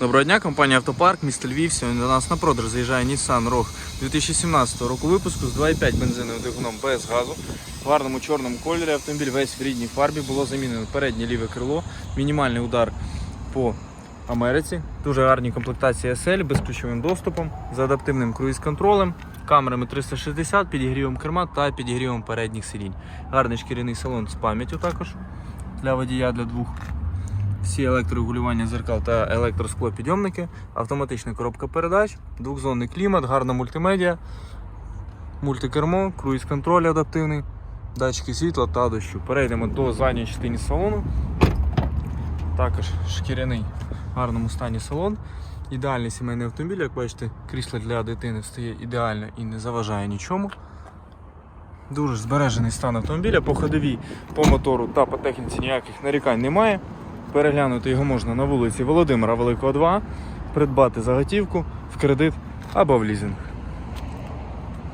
Доброго дня, компанія Автопарк, місто Львів. Сьогодні до нас на продаж заїжджає Nissan Rogue 2017 року випуску з 2,5 бензиновим двигуном без газу. В гарному чорному кольорі автомобіль весь в рідній фарбі. Було замінено переднє ліве крило, мінімальний удар по Америці. Дуже гарні комплектації SL, безключовим доступом, з адаптивним круїз-контролем, камерами 360, підігрівом керма та підігрівом передніх сидінь. Гарний шкіряний салон з пам'яттю також для водія для двох всі електрорегулювання зеркал та електросклопідйомники, автоматична коробка передач, двохзонний клімат, гарна мультимедіа, мультикермо, круїз-контроль адаптивний, датчики світла та дощу. Перейдемо до задньої частини салону. Також шкіряний в гарному стані салон. Ідеальний сімейний автомобіль, як бачите, крісло для дитини встає ідеально і не заважає нічому. Дуже збережений стан автомобіля. По ходовій, по мотору та по техніці ніяких нарікань немає. Переглянути його можна на вулиці Володимира Великого 2, придбати заготівку в кредит або в лізинг.